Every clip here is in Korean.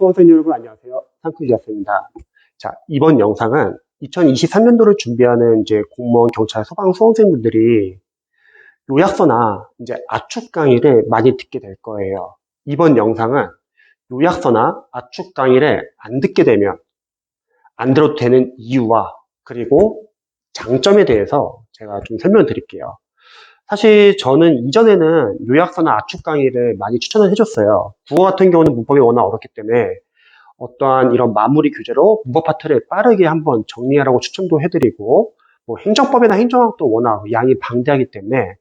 수험생 여러분 안녕하세요. 상크리였습니다. 자, 이번 영상은 2023년도를 준비하는 이제 공무원, 경찰, 소방 수험생분들이 요약서나 이제 압축 강의를 많이 듣게 될 거예요. 이번 영상은 요약서나 압축 강의를 안 듣게 되면 안 들어도 되는 이유와 그리고 장점에 대해서 제가 좀 설명을 드릴게요. 사실 저는 이전에는 요약서나 압축 강의를 많이 추천을 해줬어요. 국어 같은 경우는 문법이 워낙 어렵기 때문에 어떠한 이런 마무리 교재로 문법 파트를 빠르게 한번 정리하라고 추천도 해드리고 뭐 행정법이나 행정학도 워낙 양이 방대하기 때문에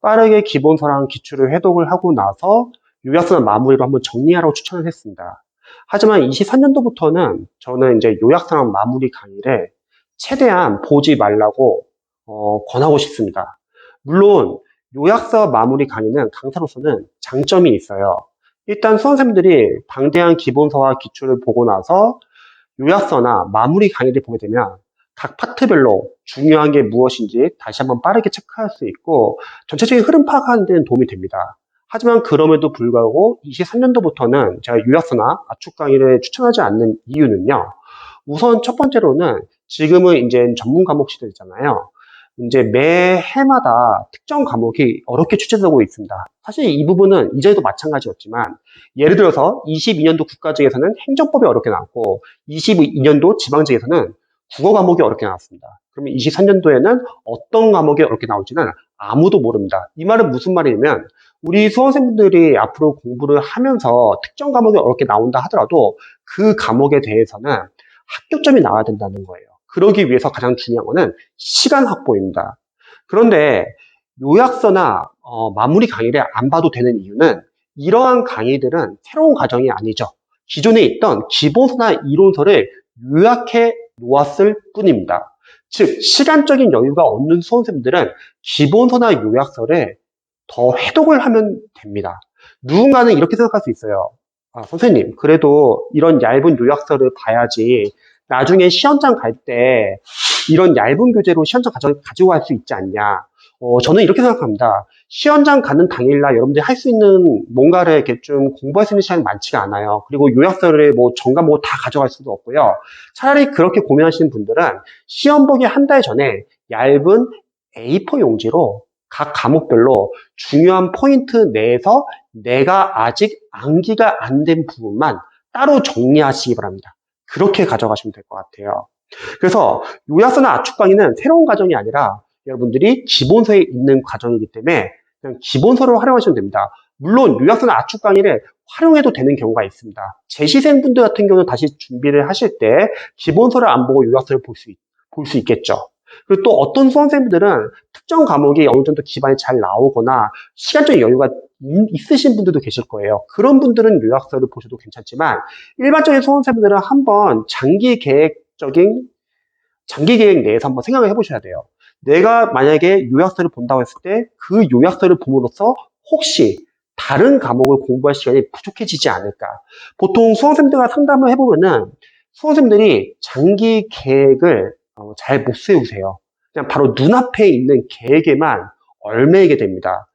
빠르게 기본서랑 기출을 해독을 하고 나서 요약서나 마무리로 한번 정리하라고 추천을 했습니다. 하지만 23년도부터는 저는 이제 요약서랑 마무리 강의를 최대한 보지 말라고 어, 권하고 싶습니다. 물론 요약서 마무리 강의는 강사로서는 장점이 있어요. 일단 수험생들이 방대한 기본서와 기출을 보고 나서 요약서나 마무리 강의를 보게 되면 각 파트별로 중요한 게 무엇인지 다시 한번 빠르게 체크할 수 있고 전체적인 흐름 파악하는 데는 도움이 됩니다. 하지만 그럼에도 불구하고 23년도부터는 제가 요약서나 압축 강의를 추천하지 않는 이유는요. 우선 첫 번째로는 지금은 이제 전문 과목 시대잖아요. 이제 매 해마다 특정 과목이 어렵게 출제되고 있습니다. 사실 이 부분은 이전에도 마찬가지였지만 예를 들어서 22년도 국가직에서는 행정법이 어렵게 나왔고 22년도 지방직에서는 국어 과목이 어렵게 나왔습니다. 그러면 23년도에는 어떤 과목이 어렵게 나올지는 아무도 모릅니다. 이 말은 무슨 말이냐면 우리 수험생분들이 앞으로 공부를 하면서 특정 과목이 어렵게 나온다 하더라도 그 과목에 대해서는 합격점이 나와야 된다는 거예요. 그러기 위해서 가장 중요한 거는 시간 확보입니다. 그런데 요약서나 어, 마무리 강의를 안 봐도 되는 이유는 이러한 강의들은 새로운 과정이 아니죠. 기존에 있던 기본서나 이론서를 요약해 놓았을 뿐입니다. 즉 시간적인 여유가 없는 수험생들은 기본서나 요약서를 더 해독을 하면 됩니다. 누군가는 이렇게 생각할 수 있어요. 아, 선생님, 그래도 이런 얇은 요약서를 봐야지 나중에 시험장 갈 때 이런 얇은 교재로 시험장 가져, 가지고 갈 수 있지 않냐. 어, 저는 이렇게 생각합니다. 시험장 가는 당일날 여러분들이 할 수 있는 뭔가를 이렇게 좀 공부할 수 있는 시간이 많지가 않아요. 그리고 요약서를 뭐 전과목 다 가져갈 수도 없고요. 차라리 그렇게 고민하시는 분들은 시험 보기 한 달 전에 얇은 A4 용지로 각 과목별로 중요한 포인트 내에서 내가 아직 암기가 안 된 부분만 따로 정리하시기 바랍니다. 그렇게 가져가시면 될 것 같아요. 그래서 요약서나 압축 강의는 새로운 과정이 아니라 여러분들이 기본서에 있는 과정이기 때문에 그냥 기본서를 활용하시면 됩니다. 물론 요약서나 압축 강의를 활용해도 되는 경우가 있습니다. 재시생분들 같은 경우는 다시 준비를 하실 때 기본서를 안 보고 요약서를 볼 수, 볼 수 있겠죠. 그리고 또 어떤 수험생분들은 특정 과목이 어느 정도 기반이 잘 나오거나 시간적인 여유가 있으신 분들도 계실 거예요. 그런 분들은 요약서를 보셔도 괜찮지만 일반적인 수험생분들은 한번 장기 계획적인 장기 계획 내에서 한번 생각을 해보셔야 돼요. 내가 만약에 요약서를 본다고 했을 때 그 요약서를 봄으로써 혹시 다른 과목을 공부할 시간이 부족해지지 않을까. 보통 수험생들과 상담을 해보면은 수험생들이 장기 계획을 어, 잘못 세우세요. 그냥 바로 눈앞에 있는 계획에만 얼매이게 됩니다.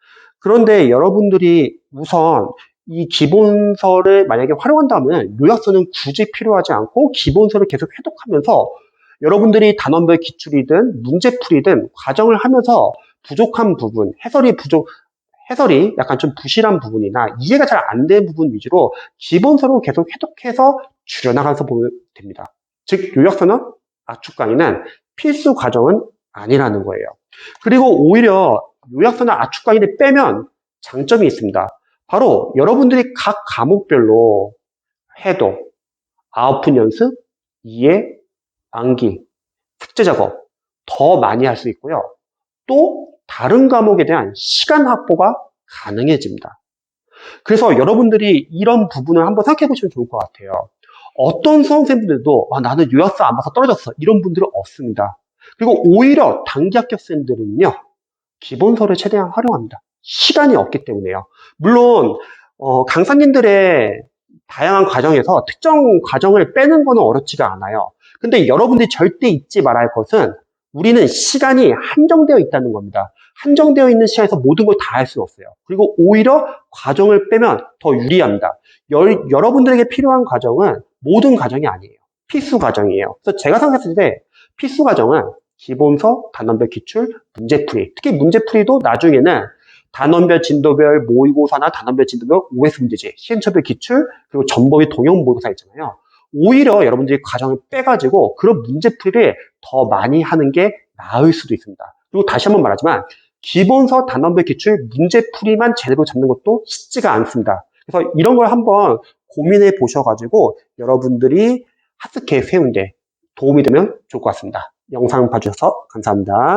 그런데 여러분들이 우선 이 기본서를 만약에 활용한다면 요약서는 굳이 필요하지 않고 기본서를 계속 해독하면서 여러분들이 단원별 기출이든 문제풀이든 과정을 하면서 부족한 부분, 해설이 부족, 해설이 약간 좀 부실한 부분이나 이해가 잘 안 된 부분 위주로 기본서로 계속 해독해서 줄여나가서 보면 됩니다. 즉, 요약서는 압축 강의는 필수 과정은 아니라는 거예요. 그리고 오히려 요약서나 압축 강의를 빼면 장점이 있습니다. 바로 여러분들이 각 과목별로 해도 아웃풋 연습, 이해, 암기, 숙제 작업 더 많이 할 수 있고요. 또 다른 과목에 대한 시간 확보가 가능해집니다. 그래서 여러분들이 이런 부분을 한번 생각해 보시면 좋을 것 같아요. 어떤 수험생분들도 아, 나는 요약서 안 봐서 떨어졌어 이런 분들은 없습니다. 그리고 오히려 단기 합격생들은요 기본서를 최대한 활용합니다. 시간이 없기 때문에요. 물론 어, 강사님들의 다양한 과정에서 특정 과정을 빼는 것은 어렵지가 않아요. 근데 여러분들이 절대 잊지 말아야 할 것은 우리는 시간이 한정되어 있다는 겁니다. 한정되어 있는 시간에서 모든 걸 다 할 수는 없어요. 그리고 오히려 과정을 빼면 더 유리합니다. 열- 여러분들에게 필요한 과정은 모든 과정이 아니에요. 필수 과정이에요. 그래서 제가 생각했을 때 필수 과정은 기본서, 단원별 기출, 문제풀이. 특히 문제풀이도 나중에는 단원별, 진도별, 모의고사나 단원별, 진도별, OS 문제지, 시행처별 기출, 그리고 전범위 동형 모의고사 있잖아요. 오히려 여러분들이 과정을 빼가지고 그런 문제풀이를 더 많이 하는 게 나을 수도 있습니다. 그리고 다시 한번 말하지만 기본서 단원별 기출 문제풀이만 제대로 잡는 것도 쉽지가 않습니다. 그래서 이런 걸 한번 고민해 보셔가지고 여러분들이 학습 계획 세우는데 도움이 되면 좋을 것 같습니다. 영상 봐주셔서 감사합니다.